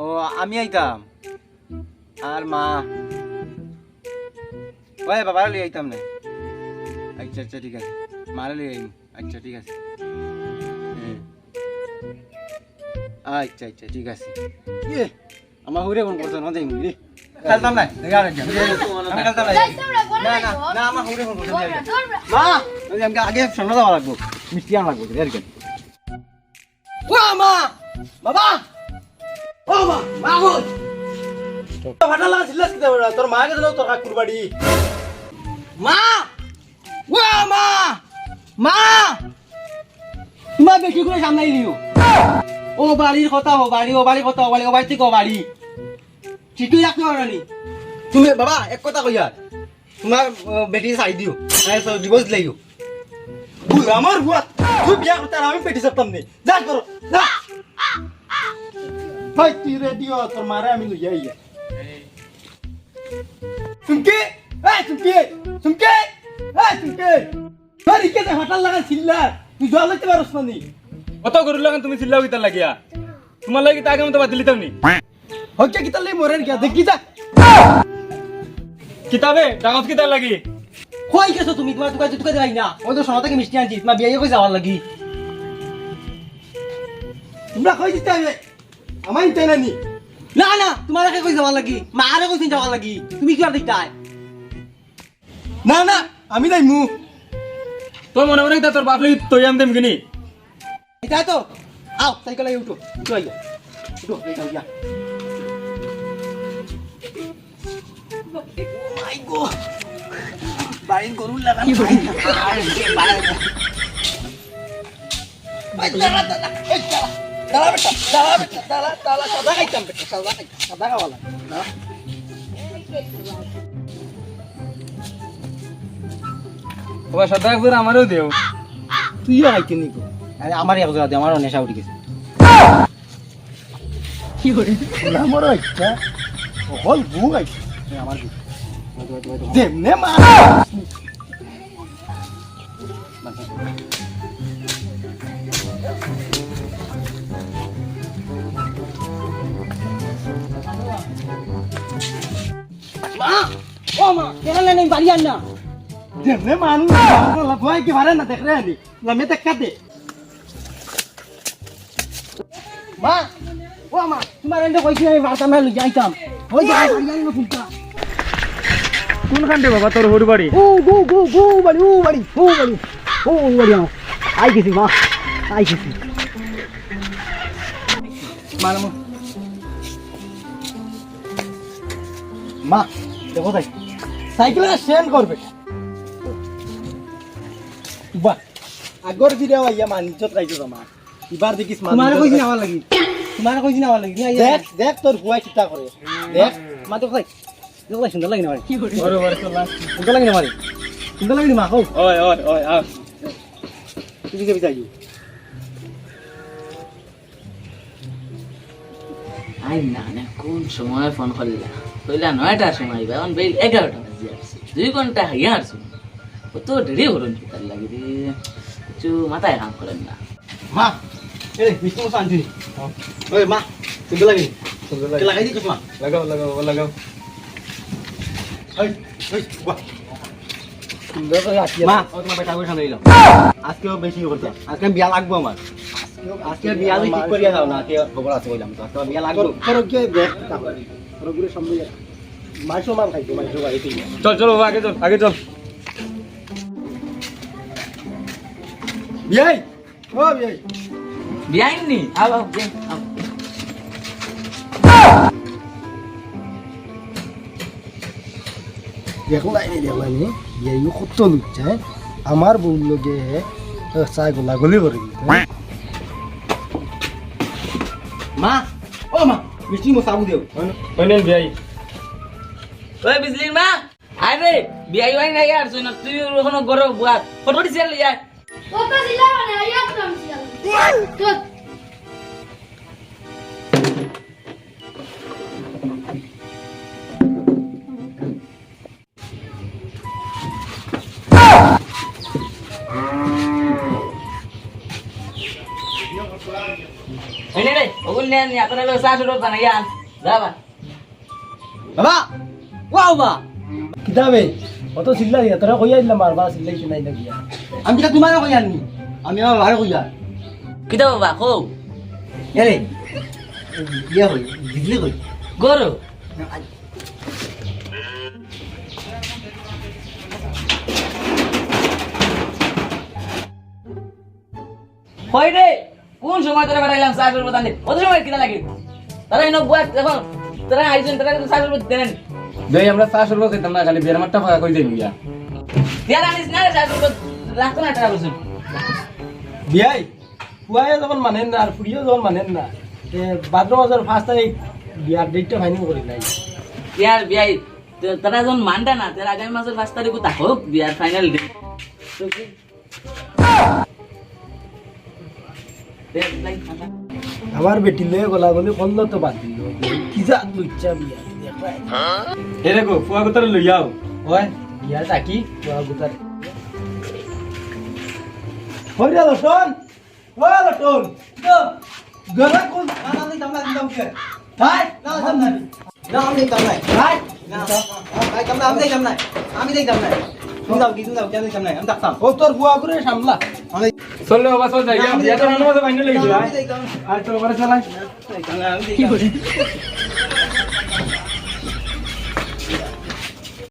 ও আমি আইতাম। আর মা। ওই বাবার লিয়ে আইতাম না। আচ্ছা আচ্ছা ঠিক আছে। মারা লিয়ে আইম। আচ্ছা ঠিক আছে। হ্যাঁ। আচ্ছা আচ্ছা ঠিক আছে। ইয়ে আমার হুরে ফোন করছ না রে। খেলতাম না? দেখা আর আমি খেলতাম না? না? না না না আমার হুরে ফোন করছ মা! আমাকে আগে সামনে যাওয়া লাগবো। মিষ্টি আনা লাগবো আর কি মা! বাবা! ও মা মা ফাটা লাগা ছিলাস কিতা বড় তোর মা গেছিল তোর কাকুর বাড়ি। মা! ও মা! মা! তোমার বেশি করে সামনে লিও ও বাড়ির কথা ও বাড়ি ও বাড়ির কথা ও বাড়ি ও বাড়ি থেকে ও বাড়ি। ঠিকই রাখতে পারো নি? তুমি বাবা এক কথা কইয়া তোমার বেটি চাই দিও ডিভোর্স লাইও তুই আমার বুয়া তুই বিয়া করতে আমি পেটি চাপতাম নে। যা করো যা। ভাই তুই রেডিও তোর মারে আমি লইয়া ইয়া চুমকি এই চুমকি চুমকি এই চুমকি তোর ইকে দে ফাটা লাগা ছিলা তুই জল লইতে পারছ না নি কত গরু লাগান তুমি চিল্লাও কিতা লাগিয়া তোমার লাগি তাকে মতো বাদ দিলিতাম নি হচ্ছে কিতা লই মরে গিয়া দেখি যা কিতাবে ডাঙত কিতা লাগি কই গেছো তুমি তোমার দোকানে দোকানে যাই না ওই তো সোনা থেকে মিষ্টি আনছি তোমার বিয়ে করে যাওয়ার লাগি তোমরা কই দিতে হবে আমার ইনতে না নি। না না তোমার আগে কই যাওয়ার লাগি? মারে কইছিন যাওয়ার লাগি। তুমি কি আর দেখতাই না না আমি নাই মু। তোর মনে মনে তোর বাপ লাগি তৈ আম দেম কিনি? এটা তো। আও সাইকেলে উঠো। উঠো আইয়া উঠো এটা ইয়া। মাই গো। বাইন করুন লাগা কি বলি? দাঁড়া। দাঁড়া বেটা দাঁড়া বেটা দাঁড়া দাঁড়া সাদা খাইতাম বেটা সাদা খাইতাম সাদা খাওয়া লাগে ওবা সদা একবার আমারও দেও। তুইও খাইতে নি গো আরে আমার এক জায়গা আমারও নেশা উঠে গেছে। আমার ইচ্ছা হল বউ আইছে আমার কি? মা। মা ও মা কেন নেই বাড়ি আন না। যেমনে মানুষ ভয় কি ভারে না দেখ রে আনি লামে দেখা দে মা ও মা তোমার এন্ড কইছি আমি বার্তা মেলে যাইতাম ওই যে বাড়ি আন না ফুলটা। কোনখান দে বাবা তোর হরু বাড়ি? ও গো গো গো বাড়ি ও বাড়ি ও বাড়ি ও বাড়ি আও। আই গেছি মা আই গেছি মানমু মা দেখো তাই। সাইকেল সেন করবে বাহ। আগর দিলে আইয়া মানিজত গাইছো তোমার এবার দেখিস তোমার কইছি না লাগি। তোমার কইছি না লাগি। দেখ দেখ তোর বুয়াই চিন্তা করে। দেখ। মা তো কই দেখো সুন্দর লাগে না বাড়ি কি করে হরু বাড়ি চলা সুন্দর লাগে না বাড়ি সুন্দর লাগে না মা কও। ওই ওই ওই আ তুমি কে বিতাই আই না না কোন সময় ফোন করলা? কইলা নয়টার সময় আইবা এখন বেল এগারোটা বাজে। আসছে দুই ঘণ্টা হাইয়া আসছো কত দেরি হরুন তার লাগি রে কিছু মাথায় কাম করেন না মা এই মশা আনছি ওই মা সুন্দর লাগে লাগাই দিছিস মা লাগাও লাগাও লাগাও আজকেও বেশি করতে আজকে বিয়া লাগবো আমার আজকে বিয়া ঠিক করিয়া যাও না আজকে খবর আছে বললাম তো আজকে বিয়া লাগবো চল চল বাবা আগে চল আগে চল। বিয়াই ও বিয়াই। বিয়াইন নি আও আও বিয়াইন, আও। দেখলাই নি দেখলাই নি বিয়াই কত লুচ্ছে আমার বউ লগে চাই গোলা গলি করে মা ও মা মিষ্টি মো সাবু দেও। হইনেন বিয়াই। ওই বিজলির মা। আরে বিয়াই ওয়াই নাই আর শুন তুই ওখানে গরো বুয়া ফটো দিছিস লিয়া ওটা ছিল মানে আইয়া তো আমি ছিল তো সাস রোড বানাই আন। যাবা। বাবা! ওয়া বাবা। কিতাবে? অত চিল্লা দিয়া তোরা কইয়া দিলাম মারবা চিল্লাইছে নাই না গিয়া আমি কিটা তোমার কই আননি। আমি আমার বাবার কই আর কিতা বাবা কো এরে ইয়া হই দিদি কই গরো হই রে কোন সময় তোরা বেড়াইলাম রোড বানাই কত সময় কিনা লাগে তারা এনে বুয়া দেখো তারা আইছেন তারা সাস দেন। বিয়াই আমরা চা সরব খাইতাম না খালি বিয়ার মাঠটা ফাঁকা কই যাই গিয়া। দিয়া আনিস না সাস রোড রাখতো না টাকা বলছেন বিয়াই পুয়াই যখন মানেন না আর ফুড়িও যখন মানেন না এ ভাদ্র মাসের ফার্স্ট তারিখ বিয়ার ডেটটা ফাইনাল করি নাই। ইয়ার বিয়াই তারা যখন মানটা না তারা আগামী মাসের পাঁচ তারিখ থাকুক বিয়ার ফাইনাল ডে তো কি? আমার বেটি লয়ে গলা গলি করল তো বাদ দিল। কি যা লুচ্চা বিয়া। এরে গো ফুয়া কথা লইয়াও হয় বিয়া থাকি পুয়া গুতার হই রে লটন ওই লটন গলা কোন না না আমি দাম কে ভাই না দাম না না আমি দাম নাই ভাই না ভাই দাম না আমি দাম নাই আমি দাম নাই তুমি দাও কি তুমি দাও কেন দাম নাই আমি দাম ও তোর বুয়া করে সামলা আমি চললে বাবা চল যাই বাইনে আর তো বারে চালাই আমি দাম